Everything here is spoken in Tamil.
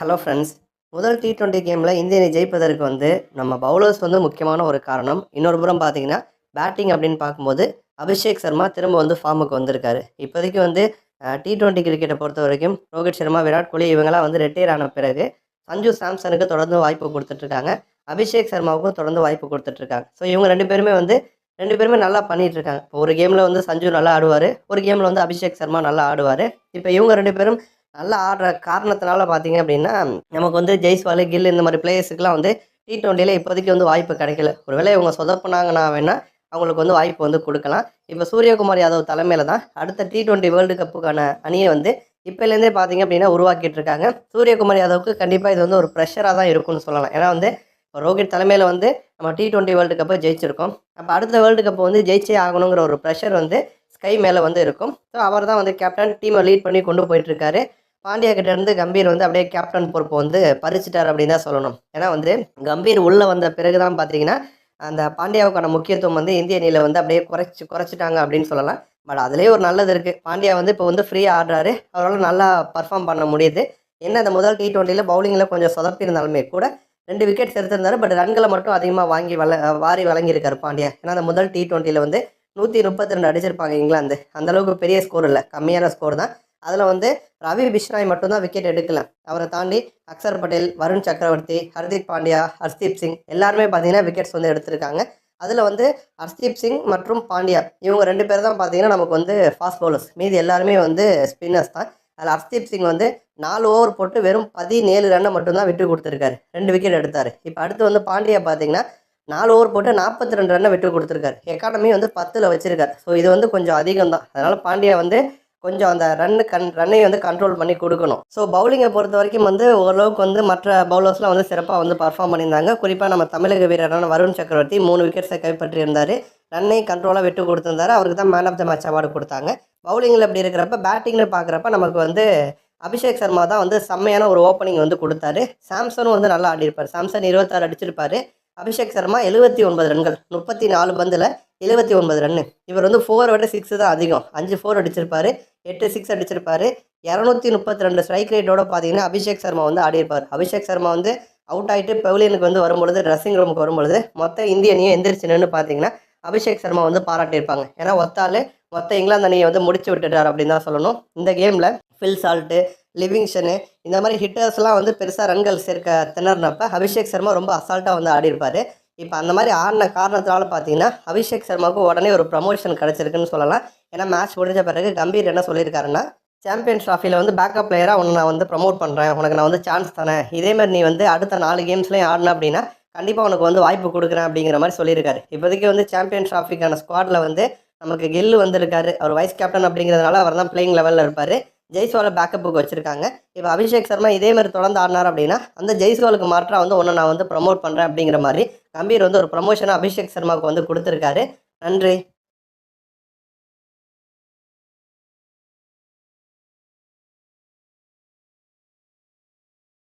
ஹலோ ஃப்ரெண்ட்ஸ் முதல் டி ட்வெண்ட்டி கேமில் இந்திய அணி ஜெயிப்பதற்கு வந்து நம்ம பவுலர்ஸ் வந்து முக்கியமான ஒரு காரணம். இன்னொரு புறம் பார்த்தீங்கன்னா பேட்டிங் அப்படின்னு பார்க்கும்போது அபிஷேக் சர்மா திரும்ப வந்து ஃபார்முக்கு வந்திருக்காரு. இப்போதைக்கு வந்து டி ட்வெண்ட்டி கிரிக்கெட்டை பொறுத்த வரைக்கும் ரோஹித் சர்மா விராட் கோலி இவங்கெல்லாம் வந்து ரிட்டையர் ஆன பிறகு சஞ்சு சாம்சனுக்கு தொடர்ந்து வாய்ப்பு கொடுத்துட்ருக்காங்க. அபிஷேக் சர்மாவுக்கும் தொடர்ந்து வாய்ப்பு கொடுத்துட்ருக்காங்க. ஸோ இவங்க ரெண்டு பேருமே வந்து ரெண்டு பேருமே நல்லா பண்ணிகிட்டு இருக்காங்க இப்போ ஒரு கேமில் வந்து சஞ்சு நல்லா ஆடுவார் ஒரு கேமில் வந்து அபிஷேக் சர்மா நல்லா ஆடுவார். இப்போ இவங்க ரெண்டு பேரும் நல்லா ஆடுற காரணத்தினால பார்த்தீங்க அப்படின்னா நமக்கு வந்து ஜெய்ஸ்வால் கில் இந்த மாதிரி பிளேயர்ஸுக்கெலாம் வந்து டி ட்வெண்ட்டியில் இப்போதைக்கு வந்து வாய்ப்பு கிடைக்கல. ஒருவேளை இவங்க சொதப்புனாங்கன்னா வேணால் அவங்களுக்கு வந்து வாய்ப்பு வந்து கொடுக்கலாம். இப்போ சூரியகுமார் யாதவ் தலைமையில் தான் அடுத்த டி டுவெண்ட்டி வேர்ல்டு கப்புக்கான அணியை வந்து இப்போலேருந்தே பார்த்தீங்க அப்படின்னா உருவாக்கிட்டு இருக்காங்க. சூரியகுமார் யாதவுக்கு கண்டிப்பாக இது வந்து ஒரு ப்ரெஷராக தான் இருக்கும்னு சொல்லலாம். ஏன்னா வந்து இப்போ ரோஹித் தலைமையில் வந்து நம்ம டி ட்வெண்ட்டி வேர்ல்டு கப்பை ஜெயிச்சிருக்கோம். அப்போ அடுத்த வேர்ல்டு கப்பை வந்து ஜெயிச்சே ஆகணுங்கிற ஒரு ப்ரெஷர் வந்து ஸ்கை மேலே வந்து இருக்கும். ஸோ அவர் தான் வந்து கேப்டன் டீமை லீட் பண்ணி கொண்டு போயிட்டுருக்காரு பாண்டியா கிட்ட இருந்து கம்பீர் வந்து அப்படியே கேப்டன் பொறுப்பு வந்து பறிச்சிட்டார் அப்படின்னு தான் சொல்லணும். ஏன்னா வந்து கம்பீர் உள்ளே வந்த பிறகு தான் பார்த்தீங்கன்னா அந்த பாண்டியாவுக்கான முக்கியத்துவம் வந்து இந்திய அணியில் வந்து அப்படியே குறைச்சி குறைச்சிட்டாங்க அப்படின்னு சொல்லலாம். பட் அதுலேயே ஒரு நல்லது இருக்குது பாண்டியா வந்து இப்போ வந்து ஃப்ரீயாக ஆடுறாரு. அவரால் நல்லா பர்ஃபார்ம் பண்ண முடியுது. என்ன அந்த முதல் டி ட்வெண்ட்டியில் பவுலிங்கில் கொஞ்சம் சொதப்பியிருந்தாலுமே கூட ரெண்டு விக்கெட் எடுத்திருந்தாரு. பட் ரன்களை மட்டும் அதிகமாக வாங்கி வள வாரி வழங்கியிருக்காரு பாண்டியா. ஏன்னா அந்த முதல் டி ட்வெண்ட்டியில் வந்து நூற்றி முப்பத்தி ரெண்டு அடிச்சிருப்பாங்க இங்கிலாந்து. அந்தளவுக்கு பெரிய ஸ்கோர் இல்லை. கம்மியான ஸ்கோர் தான். அதில் வந்து ரவி பிஷ்னாய் மட்டும்தான் விக்கெட் எடுக்கல. அவரை தாண்டி அக்சர் பட்டேல் வருண் சக்கரவர்த்தி ஹர்திக் பாண்டியா ஹர்ஸ்தீப் சிங் எல்லாருமே பார்த்தீங்கன்னா விக்கெட்ஸ் வந்து எடுத்திருக்காங்க. அதில் வந்து ஹர்ஸ்தீப் சிங் மற்றும் பாண்டியா இவங்க ரெண்டு பேர் தான் பார்த்தீங்கன்னா நமக்கு வந்து ஃபாஸ்ட் பவுலர்ஸ் மீதி எல்லாருமே வந்து ஸ்பின்னர்ஸ் தான். அதில் ஹர்தீப் சிங் வந்து நாலு ஓவர் போட்டு வெறும் பதினேழு ரன்னை மட்டும்தான் விட்டு கொடுத்துருக்காரு. ரெண்டு விக்கெட் எடுத்தார். இப்போ அடுத்து வந்து பாண்டியா பார்த்தீங்கன்னா நாலு ஓவர் போட்டு நாற்பத்தி ரெண்டு ரன்னை விட்டு கொடுத்துருக்காரு. எக்கானமி வந்து பத்தில் வச்சிருக்காரு. ஸோ இது வந்து கொஞ்சம் அதிகம் தான் அதனால் பாண்டியா வந்து கொஞ்சம் அந்த ரன்னு கண் ரன்னை வந்து கண்ட்ரோல் பண்ணி கொடுக்கணும். ஸோ பவுலிங்கை பொறுத்த வரைக்கும் வந்து ஓரளவுக்கு வந்து மற்ற பவுலர்ஸ்லாம் வந்து சிறப்பாக வந்து பர்ஃபார்ம் பண்ணியிருந்தாங்க. குறிப்பாக நம்ம தமிழக வீரரான வருண் சக்கரவர்த்தி மூணு விக்கெட்ஸை கைப்பற்றியிருந்தார். ரன்னை கண்ட்ரோலாக விட்டு கொடுத்துருந்தாரு. அவருக்கு தான் man of the match award கொடுத்தாங்க. பவுலிங்கில் இப்படி இருக்கிறப்ப பேட்டிங்னு பார்க்குறப்ப நமக்கு வந்து அபிஷேக் சர்மா தான் வந்து செம்மையான ஒரு ஓப்பனிங் வந்து கொடுத்தாரு. சாம்சனும் வந்து நல்லா ஆடிருப்பார் சாம்சன் இருபத்தாறு அடிச்சிருப்பாரு. அபிஷேக் சர்மா எழுபத்தி ஒன்பது ரன்கள் முப்பத்தி நாலு பந்தில் எழுபத்தி ஒன்பது ரன்னு இவர் வந்து ஃபோர் விட சிக்ஸ் தான் அதிகம். அஞ்சு ஃபோர் அடிச்சிருப்பாரு. எட்டு சிக்ஸ் அடிச்சிருப்பாரு. இரநூத்தி முப்பத்தி ரெண்டு ஸ்ட்ரைக் ரேட்டோட பார்த்தீங்கன்னா அபிஷேக் சர்மா வந்து ஆடியிருப்பார். அபிஷேக் சர்மா வந்து அவுட் ஆகிட்டு பெவிலியனுக்கு வந்து வரும்பொழுது ட்ரெஸ்ஸிங் ரூமுக்கு வரும்பொழுது மொத்த இந்திய அணியை எந்திரிச்சுன்னு பார்த்தீங்கன்னா அபிஷேக் சர்மா வந்து பாராட்டியிருப்பாங்க. ஏன்னா ஒத்தாலே மொத்த இங்கிலாந்து அணியை வந்து முடிச்சு விட்டுட்டார் அப்படின்னு தான் சொல்லணும். இந்த கேமில் ஃபில் சால்ட்டு லிவிங்ஷனு இந்த மாதிரி ஹிட்டர்ஸ்லாம் வந்து பெருசாக ரன்கள் சேர்க்க திணறினப்ப அபிஷேக் சர்மா ரொம்ப அசால்ட்டாக வந்து ஆடிருப்பார் இப்போ அந்த மாதிரி ஆடின காரணத்தினால பார்த்தீங்கன்னா அபிஷேக் சர்மாவுக்கு உடனே ஒரு ப்ரமோஷன் கிடச்சிருக்குன்னு சொல்லலாம். ஏன்னா மேட்ச் முடிஞ்ச பிறகு கம்பீர் என்ன சொல்லியிருக்காருன்னா சாம்பியன் ட்ராஃபியில் வந்து பேக்கப் பிளேயராக உன்னை நான் வந்து ப்ரமோட் பண்ணுறேன் உனக்கு நான் வந்து சான்ஸ் தரேன். இதேமாதிரி நீ வந்து அடுத்த நாலு கேம்ஸ்லேயும் ஆடின அப்படின்னா கண்டிப்பாக உனக்கு வந்து வாய்ப்பு கொடுக்குறேன் அப்படிங்கிற மாதிரி சொல்லியிருக்காரு. இப்போதைக்கு வந்து சாம்பியன் ட்ராஃபிக்கான ஸ்குவாடில் வந்து நமக்கு கெல்லு வந்திருக்காரு. அவர் வைஸ் கேப்டன் அப்படிங்கிறதுனால அவர் தான் பிளேயிங் லெவலில் இருப்பார். ஜெய்ஸ்வாலை பேக்கப்புக்கு வச்சுருக்காங்க. இப்போ அபிஷேக் சர்மா இதே மாதிரி தொடர்ந்து ஆடினார் அப்படின்னா அந்த ஜெய்ஸ்வாலுக்கு மாற்றாக வந்து ஒன்று நான் வந்து ப்ரமோட் பண்ணுறேன் அப்படிங்கிற மாதிரி கம்பீர் வந்து ஒரு ப்ரமோஷனை அபிஷேக் சர்மாவுக்கு வந்து கொடுத்துருக்காரு. நன்றி.